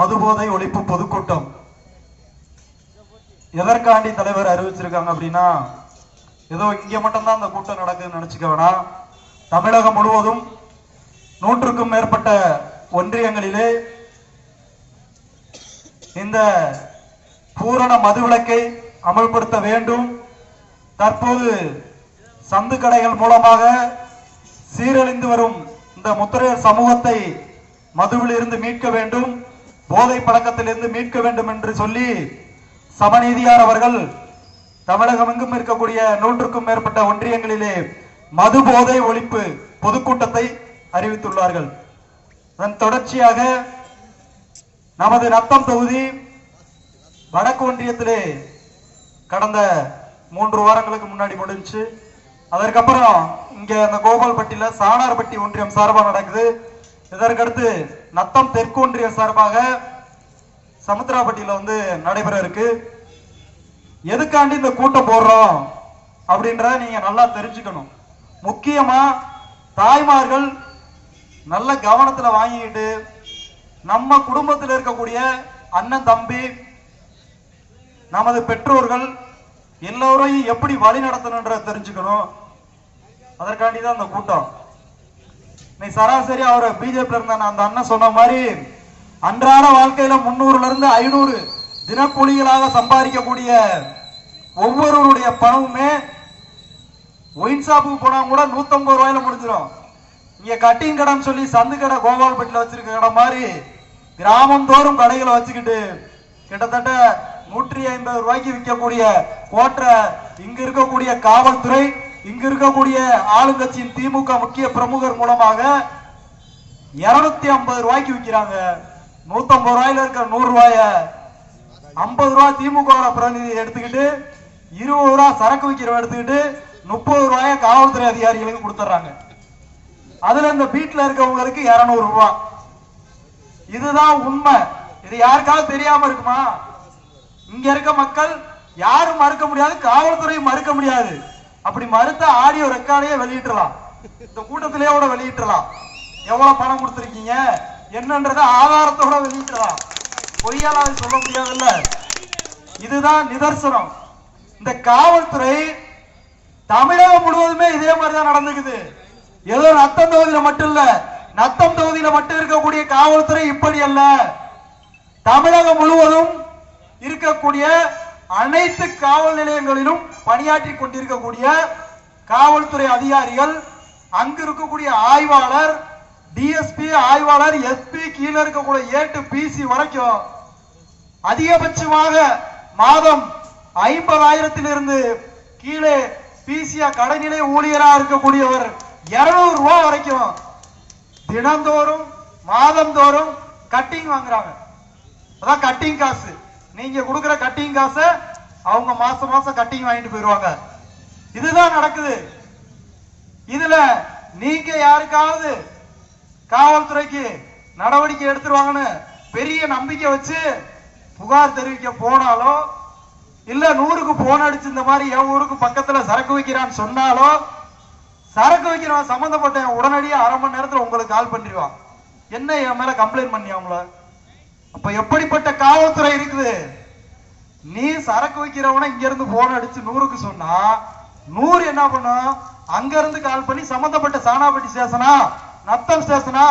மதுபோதை ஒழிப்பு பொதுக்கூட்டம். எதற்காண்டி தலைவர் அறிவிச்சிருக்காங்க அப்படின்னா ஏதோ இங்க மட்டும்தான் அந்த கூட்டம் நடக்குதுன்னு நினைச்சுக்க வேணாம். தமிழகம் முழுவதும் நூற்றுக்கும் மேற்பட்ட ஒன்றியங்களிலே இந்த பூரண மதுவிலக்கை அமல்படுத்த வேண்டும். தற்போது சந்து கடைகள் மூலமாக சீரழிந்து வரும் இந்த முத்திரையர் சமூகத்தை மதுவில் இருந்து மீட்க வேண்டும். போதை பழக்கத்திலிருந்து மீட்க வேண்டும் என்று சொல்லி சமநீதியார் அவர்கள் தமிழகம் எங்கும் இருக்கக்கூடிய நூற்றுக்கும் மேற்பட்ட ஒன்றியங்களிலே மது போதை ஒழிப்பு பொதுக்கூட்டத்தை அறிவித்துள்ளார்கள். அதன் தொடர்ச்சியாக நமது நத்தம் தொகுதி வடக்கு ஒன்றியத்திலே கடந்த மூன்று வாரங்களுக்கு முன்னாடி முடிஞ்சு அதற்கப்புறம் இங்க அந்த கோபால்பட்டியில சாணார்பட்டி ஒன்றியம் சார்பாக நடக்குது. இதற்கடுத்து நத்தம் தெற்கு சார்பாக சமுத்திராப்பட்டியில வந்து நடைபெற இருக்கு. எதுக்காண்டி இந்த கூட்டம் போடுறோம் அப்படின்றத நீங்க நல்லா தெரிஞ்சுக்கணும். முக்கியமா தாய்மார்கள் நல்ல கவனத்துல வாங்கிக்கிட்டு நம்ம குடும்பத்தில் இருக்கக்கூடிய அண்ணன் தம்பி நமது பெற்றோர்கள் எல்லோரையும் எப்படி வழி நடத்தணுன்றத தெரிஞ்சுக்கணும். அதற்காண்டி தான் இந்த கூட்டம். நீ சராசரி அவர் பிஜேபி இருந்த அந்த அண்ணன் சொன்ன மாதிரி அன்றாட வாழ்க்கையில முன்னூறுல இருந்து ஐநூறு தினக்கூலிகளாக சம்பாதிக்கக்கூடிய ஒவ்வொருவருடைய பணமுமே ஒயின் ஷாப்புக்கு போனா கூட நூத்தம்பது ரூபாயில முடிஞ்சிடும் இங்க கட்டிங் கடைன்னு சொல்லி சந்து கடை கோபால்பட்டில வச்சிருக்க கடை மாதிரி கிராமந்தோறும் கடைகளை வச்சுக்கிட்டு கிட்டத்தட்ட நூற்றி ஐம்பது ரூபாய்க்கு விற்கக்கூடிய கோட்டை இங்க இருக்கக்கூடிய காவல்துறை இங்க இருக்கக்கூடிய ஆளுங்கட்சியின் திமுக முக்கிய பிரமுகர் மூலமாக இருநூத்தி ஐம்பது ரூபாய்க்கு விற்கிறாங்க நூத்தம்பது ரூபாயில இருக்கிற நூறு ரூபாய ஐம்பது ரூபாய் திமுக பிரதிநிதி எடுத்துக்கிட்டு இருபது ரூபாய் சரக்கு விற்கிறவன் எடுத்துக்கிட்டு முப்பது ரூபாய காவல்துறை அதிகாரிகளுக்கு கொடுத்துட்றாங்க. அதுல இந்த வீட்டுல இருக்கவங்களுக்கு இருநூறு ரூபாய் இதுதான் உண்மை. இது யாருக்காவது தெரியாம இருக்குமா? இங்க இருக்க மக்கள் யாரும் மறுக்க முடியாது காவல்துறையும் மறுக்க முடியாது. அப்படி மறுத்த ஆடியோ ரெக்கார்டையே வெளியிட்டலாம் இந்த கூட்டத்திலேயே கூட வெளியிட்டலாம் எவ்வளவு பணம் கொடுத்துருக்கீங்க? என்னன்றத ஆதாரத்தோட வெளியிட்டலாம் பொய்யால சொல்ல முடியாதுல்ல. இதுதான் நிதர்சனம். இந்த காவல்துறை தமிழகம் முழுவதுமே இதே மாதிரிதான் நடந்துக்குது. ஏதோ நத்தம் தொகுதியில மட்டும் இல்ல நத்தம் தொகுதியில மட்டும் இருக்கக்கூடிய காவல்துறை இப்படி அல்ல. தமிழகம் முழுவதும் இருக்கக்கூடிய அனைத்து காவல் நிலையங்களிலும் பணியாற்றி கொண்டிருக்கக்கூடிய காவல்துறை அதிகாரிகள் அங்கு இருக்கக்கூடிய ஆய்வாளர் டிஎஸ்பி ஆய்வாளர் எஸ்பி கீழே இருக்கக்கூடிய ஏ டு பிசி வரைக்கும் அதிகபட்சமாக மாதம் ஐம்பதாயிரத்திலிருந்து கீழே பிசியா கடைநிலை ஊழியராக இருக்கக்கூடியவர் இருநூறு ரூபாய் வரைக்கும் தினந்தோறும் மாதந்தோறும் கட்டிங் வாங்குறாங்க. அதான் கட்டிங் காசு. நீங்க கொடுக்குற கட்டிங் காசை அவங்க மாசம் மாசம் கட்டிங் வாங்கிட்டு போயிருவாங்க. இதுதான் நடக்குது. இதுல நீங்க யாருக்காவது காவல்துறைக்கு நடவடிக்கை எடுத்துருவாங்கன்னு பெரிய நம்பிக்கை வச்சு புகார் தெரிவிக்க போனாலோ இல்ல நூறுக்கு போன் அடிச்சு இந்த மாதிரி என் ஊருக்கு பக்கத்துல சரக்கு வைக்கிறான்னு சொன்னாலோ சரக்கு வைக்கிறவன் சம்பந்தப்பட்ட உடனடியே அரை மணி நேரத்துல உங்களுக்கு கால் பண்ணிடுவான். என்ன என் மேல கம்ப்ளைண்ட் பண்ணியாமல அப்ப எப்படிப்பட்ட காவல்துறை இருக்குது? நீ சரக்கு வைக்கிறவன இங்க இருந்து போன் அடிச்சு நூறுக்கு சொன்னா நூறு என்ன பண்ணும்? அங்க இருந்து கால் பண்ணி சம்பந்தப்பட்ட சானாபட்டி ஸ்டேஷனா நத்தம் ஸ்டேஷனா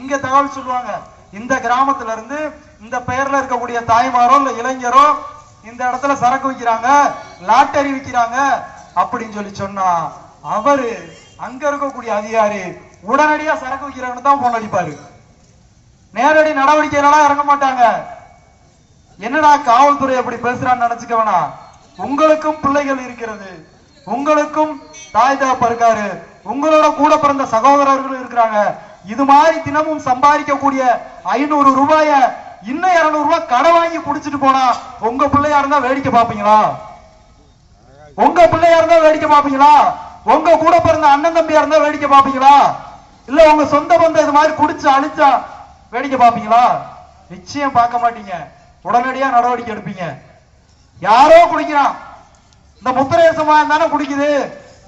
இங்க தகவல் சொல்லுவாங்க. இந்த கிராமத்துல இருந்து இந்த பெயர்ல இருக்கக்கூடிய தாய்மாரோ இல்ல இளைஞரோ இந்த இடத்துல சரக்கு விற்கிறாங்க லாட்டரி விற்கிறாங்க அப்படின்னு சொல்லி சொன்னா அவரு அங்க இருக்கக்கூடிய அதிகாரி உடனடியா சரக்கு விக்கிறவனு தான் போன் அடிப்பாரு. நேரடி நடவடிக்கையிலாம் இறங்க மாட்டாங்க. என்னடா காவல்துறை அப்படி பேசுறான்னு நினைச்சுக்க வேணாம். உங்களுக்கும் பிள்ளைகள் இருக்கிறது. உங்களுக்கும் தாய் தகப்பா இருக்காரு. உங்களோட கூட பிறந்த சகோதரர்கள் இருக்கிறாங்க. இது மாதிரி தினமும் சம்பாதிக்கக்கூடிய ஐநூறு ரூபாய இன்னும் இருநூறு ரூபாய் கடை வாங்கி குடிச்சிட்டு போனா உங்க பிள்ளையா இருந்தா வேடிக்கை பாப்பீங்களா உங்க பிள்ளையா இருந்தா வேடிக்கை பாப்பீங்களா உங்க கூட பிறந்த அண்ணன் தம்பியா இருந்தா வேடிக்கை பாப்பீங்களா இல்ல உங்க சொந்த பந்தம் இது மாதிரி குடிச்சு அழிச்சா வேடிக்கை பார்ப்பீங்களா? நிச்சயம் பார்க்க மாட்டீங்க. உடனடியா நடவடிக்கை எடுப்பீங்க. யாரோ குடிக்கிறான். இந்த முத்திரைய சமுதாயம் தானே குடிக்குது?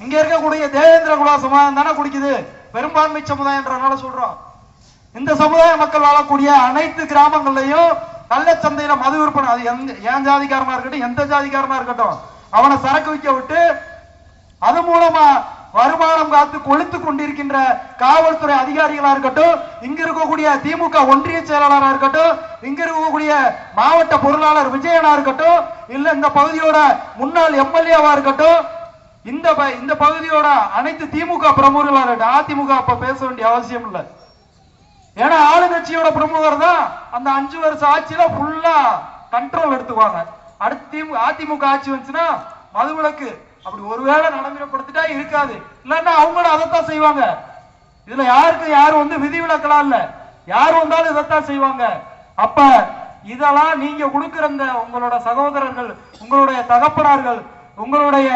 இங்க இருக்கக்கூடிய தேவேந்திர குலா சமுதாயம் தானே குடிக்குது? பெரும்பான்மை சமுதாயம்ன்றனால சொல்றோம். இந்த சமுதாய மக்கள் வாழக்கூடிய அனைத்து கிராமங்கள்லயும் சந்தையில மது விற்பனை. அது எந்த ஏன் ஜாதிக்காரனா இருக்கட்டும் எந்த ஜாதிக்காரனா இருக்கட்டும் அவனை சரக்கு விற்க விட்டு அது மூலமா வருமானம் காத்து கொளுத்து கொண்டிருக்கின்ற காவல்துறை அதிகாரிகளா இருக்கட்டும் இங்க இருக்கக்கூடிய திமுக ஒன்றிய செயலாளரா இருக்கட்டும் இங்க இருக்கக்கூடிய மாவட்ட பொருளாளர் விஜயனா இருக்கட்டும் இல்ல இந்த பகுதியோட முன்னாள் எம்எல்ஏவா இருக்கட்டும் இந்த ப- இந்த பகுதியோட அனைத்து திமுக பிரமுகர்களா இருக்கட்டும் அதிமுக அப்ப பேச வேண்டிய அவசியம் இல்லை. ஏன்னா ஆளுங்கட்சியோட பிரமுகர் தான் அந்த அஞ்சு வருஷம் ஆட்சியில ஃபுல்லா கண்ட்ரோல் எடுத்துக்குவாங்க. அடுத்து அதிமுக ஆட்சி வந்துச்சுன்னா மதுவிலக்கு அப்படி ஒருவேளை நடைமுறைப்படுத்திட்டா இருக்காது. இல்லைன்னா அவங்களும் அதைத்தான் செய்வாங்க. இதுல யாருக்கு யாரும் வந்து விதிவிலக்கலாம் இல்ல. யார் வந்தாலும் இதைத்தான் செய்வாங்க. அப்ப இதெல்லாம் நீங்க கொடுக்கிற இந்த உங்களோட சகோதரர்கள் உங்களுடைய தகப்பனார்கள் உங்களுடைய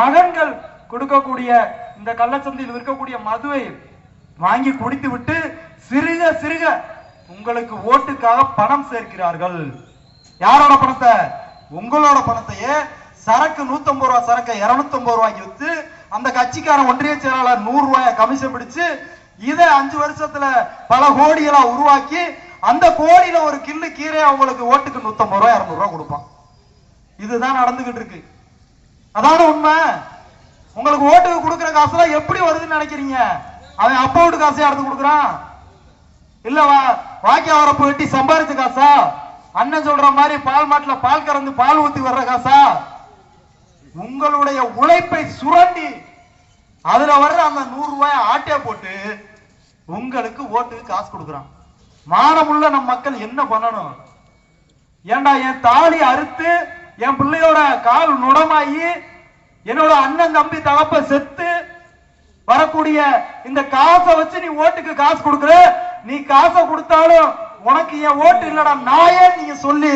மகன்கள் கொடுக்கக்கூடிய இந்த கள்ளச்சந்தையில் விற்கக்கூடிய மதுவை வாங்கி குடித்து விட்டு சிறுக சிறுக உங்களுக்கு ஓட்டுக்காக பணம் சேர்க்கிறார்கள். யாரோட பணத்தை? உங்களோட பணத்தையே சரக்கு நூத்தம்பது ரூபா சரக்கை 250 ரூபாய்க்கு வித்து அந்த கட்சிக்காரன் ஒன்றிய செயலாளர் நூறு ரூபாய கமிஷன் பிடிச்சு இதை அஞ்சு வருஷத்துல பல கோடிகளா உருவாக்கி அந்த கோடியில ஒரு கில்லு கீரை அவங்களுக்கு ஓட்டுக்கு 150 ரூபாய் 200 ரூபாய் கொடுப்பான். இதுதான் நடந்துகிட்டு இருக்கு. அதான உண்மை? உங்களுக்கு ஓட்டுக்கு கொடுக்குற காசுலாம் எப்படி வருதுன்னு நினைக்கிறீங்க? அவன் அப்பா வீட்டு காசையா எடுத்து கொடுக்குறான்? இல்ல வா வாக்கிய வரப்பு வெட்டி சம்பாரிச்ச காசா? அண்ணன் சொல்ற மாதிரி பால் மாட்டுல பால் கறந்து பால் ஊத்தி வர்ற காசா? உங்களுடைய உழைப்பை சுரண்டி அதுல வர்ற அந்த நூறு ரூபாய் ஆட்டே போட்டு உங்களுக்கு ஓட்டுக்கு காசு கொடுக்குறான். மானமுள்ள நம் மக்கள் என்ன பண்ணணும்? ஏண்டா என் தாலி அறுத்து என் பிள்ளையோட கால் நுடமாயி என்னோட அண்ணன் தம்பி தகப்ப செத்து வரக்கூடிய இந்த காசை வச்சு நீ ஓட்டுக்கு காசு கொடுக்குற? நீ காசை கொடுத்தாலும் உனக்கு என் ஓட்டு இல்லடா. நாயே நீங்க சொல்லி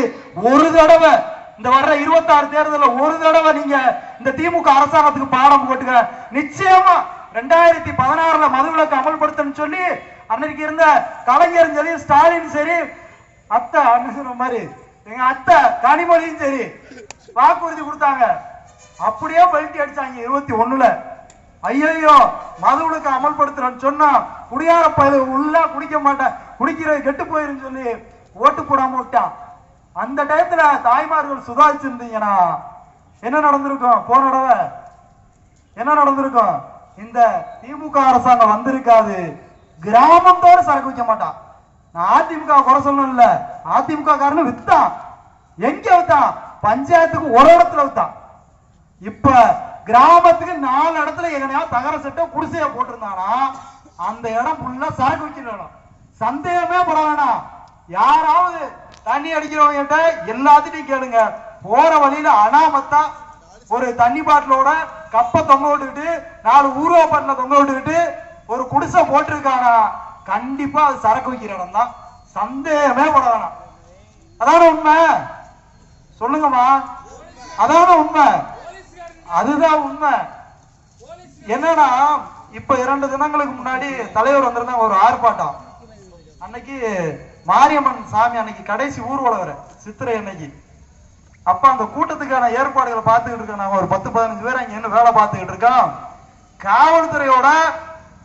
ஒரு தடவை இந்த வர்ற இருபத்தாறு தேர்தலில் ஒரு தடவை நீங்க இந்த திமுக அரசாங்கத்துக்கு பாடம் போட்டுக்க. நிச்சயமா ரெண்டாயிரத்தி பதினாறுல மதுவிலக்கு அமல்படுத்தணும்னு சொல்லி அன்னைக்கு இருந்த கலைஞரும் சரி ஸ்டாலின் சரி அத்தை அண்ணன் மாதிரி எங்க அத்தை கனிமொழியும் சரி வாக்குறுதி கொடுத்தாங்க. அப்படியே பல்ட்டி அடிச்சாங்க இருபத்தி ஒண்ணுல. ஐயோ மதுவிலக்கு அமல்படுத்துறேன்னு சொன்னா குடியார பயில உள்ள குடிக்க மாட்டேன். குடிக்கிறது கெட்டு போயிருன்னு சொல்லி ஓட்டு போடாம விட்டான். அந்த டயத்துல தாய்மார்கள் சுதாரிச்சிருந்தீங்கன்னா என்ன நடந்திருக்கும்? போன தடவை என்ன நடந்திருக்கும்? இந்த திமுக அரசாங்கம் வந்திருக்காது. கிராமத்தோட சரக்கு வைக்க மாட்டான். நான் அதிமுக குறை சொல்லணும் இல்ல அதிமுக காரனு வித்தான். எங்க வித்தான்? பஞ்சாயத்துக்கு ஒரு இடத்துல வித்தான். இப்ப கிராமத்துக்கு நாலு இடத்துல எங்கனையா தகர சட்டை குடிசைய போட்டிருந்தானா அந்த இடம் ஃபுல்லா சரக்கு வைக்கணும் சந்தேகமே பட வேணாம். யாராவது தண்ணி அடிக்கிறவங்க கிட்ட எல்லாத்தையும் கேளுங்க. போற வழியில அனாமத்தா ஒரு தண்ணி பாட்டிலோட கப்பை தொங்க விட்டுக்கிட்டு நாலு ஊர்வா பாட்டில தொங்க விட்டுக்கிட்டு ஒரு குடிசை போட்டிருக்கானா? கண்டிப்பா அது சரக்கு வைக்கிற இடம் தான். சந்தேகமே பட வேணாம். அதான உண்மை? சொல்லுங்கம்மா. அதான உண்மை? அதுதான் உண்மை. என்னன்னா இப்ப இரண்டு தினங்களுக்கு முன்னாடி தலைவர் வந்திருந்தாங்க ஒரு ஆர்ப்பாட்டம். அன்னைக்கு மாரியம்மன் சாமி அன்னைக்கு கடைசி ஊர்வலம் வர சித்திரை அன்னைக்கு. அப்ப அந்த கூட்டத்துக்கான ஏற்பாடுகளை பார்த்துக்கிட்டு இருக்கோம் நாங்க ஒரு பத்து பதினஞ்சு பேர் அங்க என்ன வேலை பார்த்துக்கிட்டு இருக்கோம். காவல்துறையோட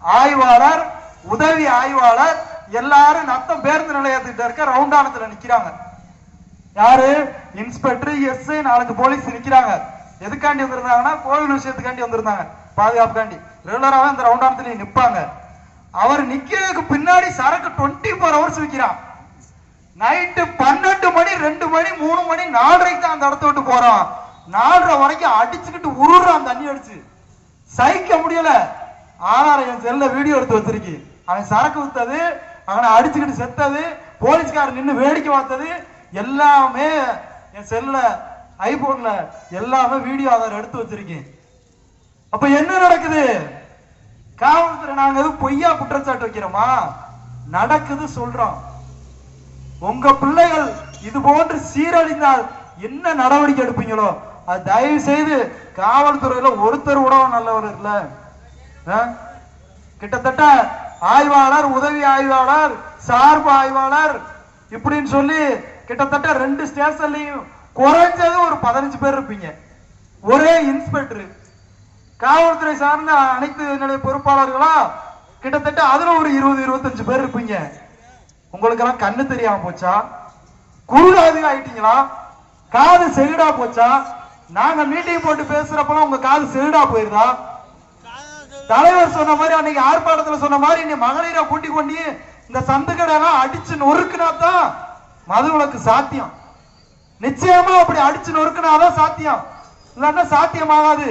ஆய்வாளர் உதவி ஆய்வாளர் எல்லாரும் நத்தம் பேருந்து நிலையத்துக்கிட்ட இருக்க ரவுண்டானத்துல நிக்கிறாங்க. யாரு? இன்ஸ்பெக்டர் எஸ் நாலஞ்சு போலீஸ் நிக்கிறாங்க. எதுக்காண்டி வந்திருந்தாங்கன்னா கோவில் விஷயத்துக்காண்டி வந்திருந்தாங்க பாதுகாப்புக்காண்டி. ரெகுலராவே அந்த ரவுண்டானத்துல நிப்பாங்க. அவர் நிக்கிறதுக்கு பின்னாடி சரக்கு டுவெண்ட்டி ஃபோர் ஹவர்ஸ் விற்கிறான் நைட்டு பன்னெண்டு மணி ரெண்டு மணி மூணு மணி நாலரைக்கு தான் அந்த இடத்த விட்டு போறான். நாலரை வரைக்கும் அடிச்சுக்கிட்டு உருடுறான் தண்ணி அடிச்சு. சகிக்க முடியல. ஆனாரம் என் செல்ல வீடியோ எடுத்து வச்சிருக்கு. அவன் சரக்கு வித்தது அவனை அடிச்சுக்கிட்டு செத்தது போலீஸ்காரன் நின்று வேடிக்கை பார்த்தது எல்லாமே என் செல்ல ஐபோன்ல எல்லாமே வீடியோ ஆதாரம் எடுத்து வச்சிருக்கேன். அப்ப என்ன நடக்குது? காவல்துறை நாங்க எதுவும் பொய்யா குற்றச்சாட்டு வைக்கிறோமா? நடக்குது சொல்றோம். உங்க பிள்ளைகள் இது போன்று சீரழிந்தால் என்ன நடவடிக்கை எடுப்பீங்களோ? அது தயவு செய்து காவல்துறையில ஒருத்தர் கூட நல்லவர் இல்ல. ஆ? கிட்டத்தட்ட ஆய்வாளர் உதவி ஆய்வாளர் சார்பு ஆய்வாளர் இப்படின்னு சொல்லி கிட்டத்தட்ட ரெண்டு ஸ்டேஷன்லயும் குறைஞ்சது ஒரு பதினஞ்சு பேர் இருப்பீங்க. ஒரே இன்ஸ்பெக்டர் காவல்துறை சார்ந்த அனைத்து நிலைய பொறுப்பாளர்களா? கிட்டத்தட்ட அதுல ஒரு இருபது இருபத்தஞ்சு பேர் இருப்பீங்க. உங்களுக்கெல்லாம் கண்ணு தெரியாம போச்சா? குருடாது ஆயிட்டீங்களா? காது செவிடா போச்சா? நாங்க மீட்டிங் போட்டு பேசுறப்பெல்லாம் உங்க காது செவிடா போயிருதா? தலைவர் சொன்ன மாதிரி அன்னைக்கு ஆர்ப்பாட்டத்துல சொன்ன மாதிரி நீ மகளிரை கூட்டி கொண்டு இந்த சந்துக்கடை எல்லாம் அடிச்சு நொறுக்குனா தான் மது மதுவிலக்கு சாத்தியம். நிச்சயமா அப்படி அடிச்சு நொறுக்குனாதான் சாத்தியம். இல்லன்னா சாத்தியமாகாது.